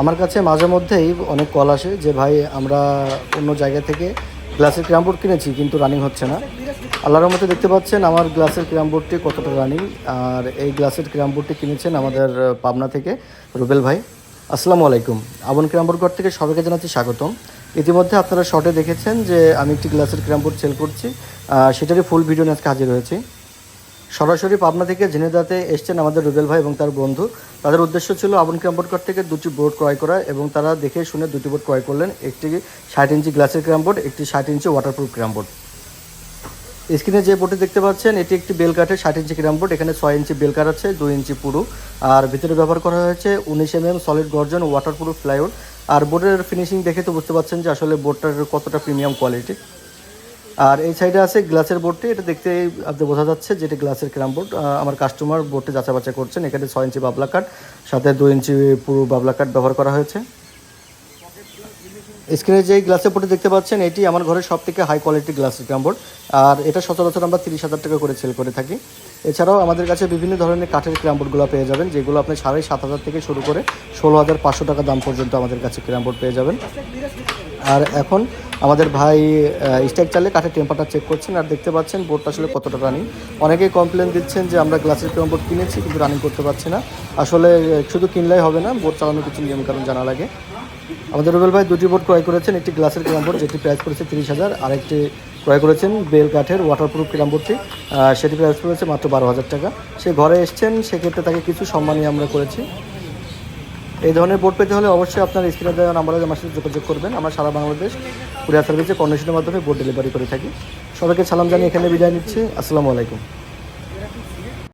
আমার কাছে মাঝে মধ্যেই অনেক কল আসে যে, ভাই, আমরা অন্য জায়গা থেকে গ্লাসের ক্রাম বোর্ড কিনেছি, কিন্তু রানিং হচ্ছে না। আল্লাহর মধ্যে দেখতে পাচ্ছেন আমার গ্লাসের ক্রাম বোর্ডটি কতটা রানিং আর এই গ্লাসের ক্রাম বোর্ডটি কিনেছেন আমাদের পাবনা থেকে রুবেল ভাই। আসসালামু আলাইকুম। আবন ক্রাম বোর্ড থেকে সবাইকে জানাচ্ছি স্বাগতম। ইতিমধ্যে আপনারা শর্টে দেখেছেন যে, আমি একটি গ্লাসের ক্রাম বোর্ড সেল করছি সেটারই ফুল ভিডিও নিয়ে আজকে হাজির হয়েছি। সরাসরি পাবনা থেকে ঝিনেদাতে এসছেন আমাদের রুবেল ভাই এবং তার বন্ধু। তাদের উদ্দেশ্য ছিল আবন ক্রামবোর্ড থেকে দুটি বোর্ড ক্রয় করা এবং তারা দেখে শুনে দুটি বোর্ড ক্রয় করলেন। একটি ষাট ইঞ্চি গ্লাসের ক্রামবোর্ড একটি ষাট ইঞ্চি ওয়াটারপ্রুফ ক্রামবোর্ড স্ক্রিনে যে বোর্ডটি দেখতে পাচ্ছেন, এটি একটি বেল কাঠের ষাট ইঞ্চি ক্রামবোর্ড এখানে ছয় ইঞ্চি বেল কাঠ আছে, দুই ইঞ্চি পুরু। আর ভিতরে ব্যবহার করা হয়েছে উনিশ এম এম সলিড গর্জন ওয়াটারপ্রুফ প্লাইউড। আর বোর্ডের ফিনিশিং দেখে তো বুঝতে পারছেন যে আসলে বোর্ডটার কতটা প্রিমিয়াম কোয়ালিটি। আর এই সাইডে আছে গ্লাসের বোর্ডটি এটা দেখতে আপনি বোঝা যাচ্ছে যে এটা গ্লাসের ক্রাম বোর্ড আমার কাস্টমার বোর্ডটি যাচা বাচা করছেন। এখানে ছয় ইঞ্চি বাবলা কাঠ সাথে দু ইঞ্চি পুরো বাবলা কাঠ ব্যবহার করা হয়েছে। স্ক্রিনে যে গ্লাসের বোর্ডটি দেখতে পাচ্ছেন, এটি আমার ঘরের সব থেকে হাই কোয়ালিটি গ্লাসের ক্রাম বোর্ড আর এটা সচরাচর আমরা তিরিশ হাজার টাকা করে সেল করে থাকি। এছাড়াও আমাদের কাছে বিভিন্ন ধরনের কাঠের ক্রাম বোর্ডগুলো পেয়ে যাবেন, যেগুলো আপনি সাড়ে সাত হাজার থেকে শুরু করে ষোলো হাজার পাঁচশো টাকা দাম পর্যন্ত আমাদের কাছে ক্রাম বোর্ড পেয়ে যাবেন। আর এখন আমাদের ভাই স্ট্যাক চালে কাঠের টেম্পারটা চেক করছেন আর দেখতে পাচ্ছেন বোর্ডটা আসলে কতটা রানিং অনেকেই কমপ্লেন দিচ্ছেন যে আমরা গ্লাসের ক্রাম বোর্ড কিনেছি কিন্তু রানিং করতে পারছি না। আসলে শুধু কিনলেই হবে না বোর্ড চালানোর কিছু নিয়ম কারণ জানা লাগে। আমাদের রুবেল ভাই দুটি বোর্ড ক্রয় করেছেন, একটি গ্লাসের ক্রাম বোর্ড যেটি প্রাইস করেছে তিরিশ হাজার, আর একটি ক্রয় করেছেন বেল কাঠের ওয়াটারপ্রুফ ক্রাম বোর্ডটি সেটি প্রাইস করেছে মাত্র বারো হাজার টাকা। সে ঘরে এসছেন, সেক্ষেত্রে তাকে কিছু সম্মানই আমরা করেছি। এই ধরনের বোর্ড পেতে হলে অবশ্যই আপনার স্ক্রিনে দেওয়া নাম্বারে আমার সাথে যোগাযোগ করবেন। আমরা সারা বাংলাদেশ কুরিয়ার সার্ভিসে কন্ডিশনের মাধ্যমে বোর্ড ডেলিভারি করে থাকি। সবাইকে সালাম জানিয়ে এখানে বিদায় নিচ্ছি। আসসালামু আলাইকুম।